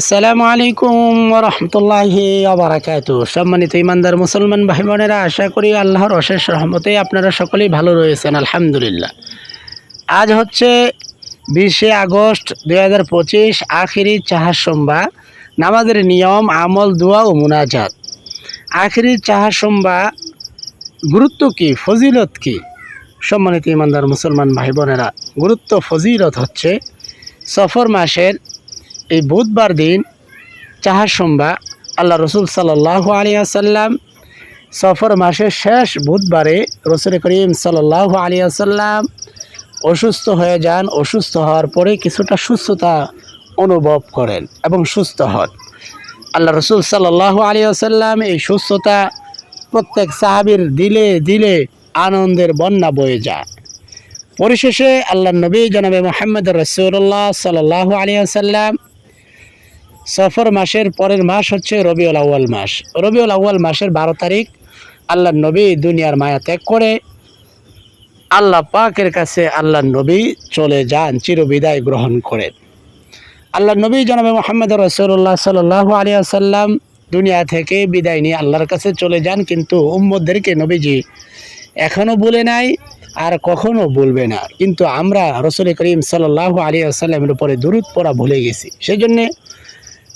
আসসালামু আলাইকুম রহমতুল্লাহি আবরাকাত সম্মানিত ইমানদার মুসলমান ভাই বোনেরা আশা করি আল্লাহর অশেষ রহমতে আপনারা সকলেই ভালো রয়েছেন, আলহামদুলিল্লাহ। আজ হচ্ছে বিশে আগস্ট দুই হাজার পঁচিশ, আখিরি চাহার সোমবার। নামাজের নিয়ম, আমল, দোয়া ও মুনাজাত। আখিরি চাহার সোমবার গুরুত্ব কি, ফজিলত কি? সম্মানিত ইমানদার মুসলমান ভাই বোনেরা গুরুত্ব, ফজিলত হচ্ছে সফর মাসের এই বুধবার দিন চাহার সোমবার আল্লাহ রসুল সাল্লাহ আলিয়াসাল্লাম সফর মাসের শেষ বুধবারে রসুল করিম সাল্লাহ আলিয়াসাল্লাম অসুস্থ হয়ে যান। অসুস্থ হওয়ার পরে কিছুটা সুস্থতা অনুভব করেন এবং সুস্থ হন। আল্লাহ রসুল সাল্লাহ আলিয়াসাল্লাম এই সুস্থতা প্রত্যেক সাহাবির দিলে দিলে আনন্দের বন্যা বয়ে যায়। পরিশেষে আল্লাহ নবী জনাবে মোহাম্মদ রসুল্লাহ সাল্লাহ আলিয়াসাল্লাম সফর মাসের পরের মাস হচ্ছে রবিউল আউ্য়াল মাস। রবিউল আউ্য়াল মাসের বারো তারিখ আল্লাহ নবী দুনিয়ার মায়া ত্যাগ করে আল্লাহ পাকের কাছে আল্লাহ নবী চলে যান, চিরবিদায় গ্রহণ করেন আল্লাহ নবী জনাবে মোহাম্মদ রসুল্লাহ সাল্লাহ আলিয়াসাল্লাম দুনিয়া থেকে বিদায় নিয়ে আল্লাহর কাছে চলে যান, কিন্তু উম্মদদেরকে নবীজি এখনও বলে নাই, আর কখনো বলবে না। কিন্তু আমরা রসুল করিম সাল্লাহ আলী আসাল্লামের উপরে দূরত পড়া ভুলে গেছি। সেই জন্যে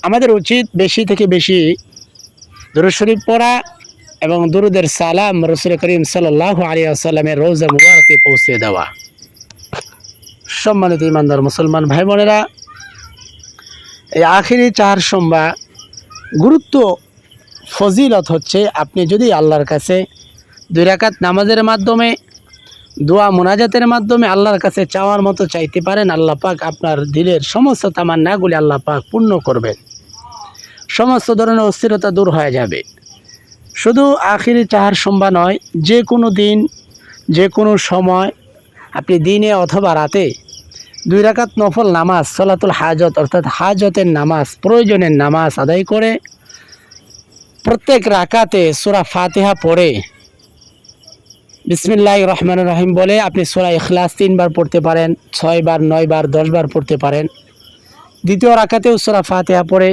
আমাদের উচিত বেশি থেকে বেশি দুরুদ শরীফ পড়া এবং দুরুদের সালাম রসুল করিম সাল্লাহ আলী আসাল্লামের রোজা মুবারকে পৌঁছে দেওয়া। সম্মানিত ইমানদার মুসলমান ভাই বোনেরা, এই আখিরি চার সোমবার গুরুত্ব, ফজিলত হচ্ছে আপনি যদি আল্লাহর কাছে দুই রাকাত নামাজের মাধ্যমে, দোয়া মোনাজাতের মাধ্যমে আল্লাহর কাছে চাওয়ার মতো চাইতে পারেন, আল্লাহ পাক আপনার দিলের সমস্ত তামান্নাগুলি আল্লাহ পাক পূর্ণ করবেন। সমস্ত ধরনের অস্থিরতা দূর হয়ে যাবে। শুধু আখিরি চাহার সম্ভা নয়, যে কোনো দিন, যে কোনো সময়, আপনি দিনে অথবা রাতে দুই রাকাত নফল নামাজ, সলাতুল হাজত, অর্থাৎ হাজতের নামাজ, প্রয়োজনের নামাজ আদায় করে প্রত্যেক রাকাতে সুরা ফাতেহা পড়ে বিসমিল্লাহ রহমান রহিম বলে আপনি সোরা ইখলাস তিনবার পড়তে পারেন, ছয়বার, নয়বার, দশবার পড়তে পারেন। দ্বিতীয় রাকাতেও সোরা ফাতেহা পড়ে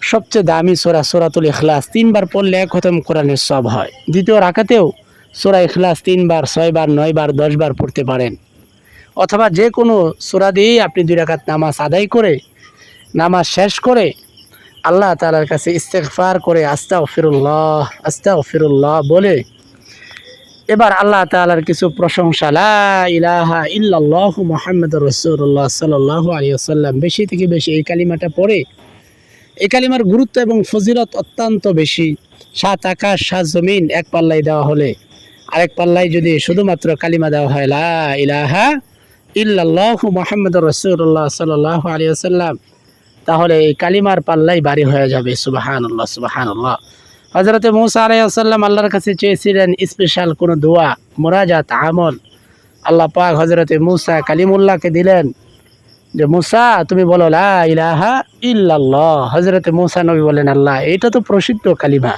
সবচেয়ে দামি সোরা সোরাতুল ইখলাস তিনবার পড়লে এক খতম কোরআনের সব হয়। দ্বিতীয় রাকাতেও সোরা ইখলাস তিনবার, ছয়বার, নয়বার, দশবার পড়তে পারেন। অথবা যে কোনো সোরা দিয়েই আপনি দুই রাকাত নামাজ আদায় করে, নামাজ শেষ করে আল্লাহ তালার কাছে ইস্তেকফার করে আস্তা ফিরুল্লাহ আস্তা ফিরুল্লাহ বলে এবার আল্লাহ তালার কিছু প্রশংসা, লা ইলাহা ইল্লাল্লাহ মোহাম্মদ রসুল্লাহ সাল্লাহ আলী আসাল্লাম বেশি থেকে বেশি এই কালিমাটা পড়ে এই কালিমার গুরুত্ব এবং ফজিলত অত্যন্ত বেশি। সাত আকাশ, সাত জমিন, এক পাল্লাই দেওয়া হলে। আরেক পাল্লায় যদি শুধুমাত্র কালিমা দেওয়া হয়, লা ইলাহা ইল্লাল্লাহ মোহাম্মদ রসুল্লাহ সাল্লাহ আলী আসাল্লাম তাহলে এই কালিমার পাল্লাই বাড়ি হয়ে যাবে। সুবাহান আল্লাহ সুবাহান আল্লাহ হজরতে মৌসা আল্লাহর কাছে চেয়েছিলেন স্পেশাল কোনো দোয়া, মোরাজাত, আমল। আল্লাহ পাক হজরতে মুসা কালিমুল্লাহকে দিলেন। যে, মুসা, তুমি বলো, লা ইলাহা ইল্লাল্লাহ। হজরতে মুসা নবী বলেন আল্লাহ, এটা তো প্রসিদ্ধ কালিমা।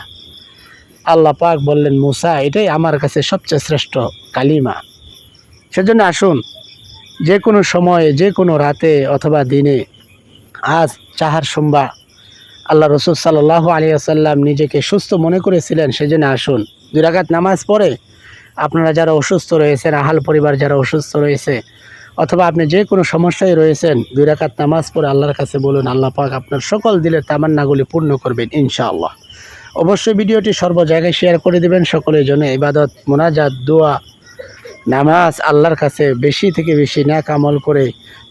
আল্লাহ পাক বললেন, মুসা, এটাই আমার কাছে সবচেয়ে শ্রেষ্ঠ কালিমা। সেজন্য আসুন, যে কোনো সময়ে, যে কোনো রাতে অথবা দিনে, আজ চাহার সোমবার আল্লাহ রসুল সাল্লাহ আলী আসাল্লাম নিজেকে সুস্থ মনে করেছিলেন, সেজন্য আসুন। দুই রাকাত নামাজ পড়ে, আপনারা যারা অসুস্থ রয়েছেন, আহাল পরিবার যারা অসুস্থ রয়েছে অথবা আপনি যে কোনো সমস্যায় রয়েছেন, দুই রাকাত নামাজ পড়ে আল্লাহর কাছে বলুন, আল্লাহ পাক আপনার সকল দিলের তামান্নাগুলি পূর্ণ করবেন ইনশাআল্লাহ। অবশ্যই ভিডিওটি সর্ব জায়গায় শেয়ার করে দেবেন, সকলের জন্য ইবাদত, মোনাজাত, দোয়া, নামাজ আল্লাহর কাছে বেশি থেকে বেশি ন্যাক আমল করে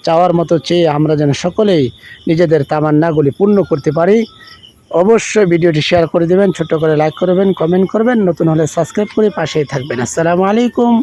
চাওয়ার মতো চেয়ে আমরা যেন সকলেই নিজেদের তামান্নাগুলি পূর্ণ করতে পারি। অবশ্যই ভিডিওটি শেয়ার করে দেবেন, ছোট্ট করে লাইক করবেন কমেন্ট করবেন, নতুন হলে সাবস্ক্রাইব করে পাশেই থাকবেন। আসসালামু আলাইকুম।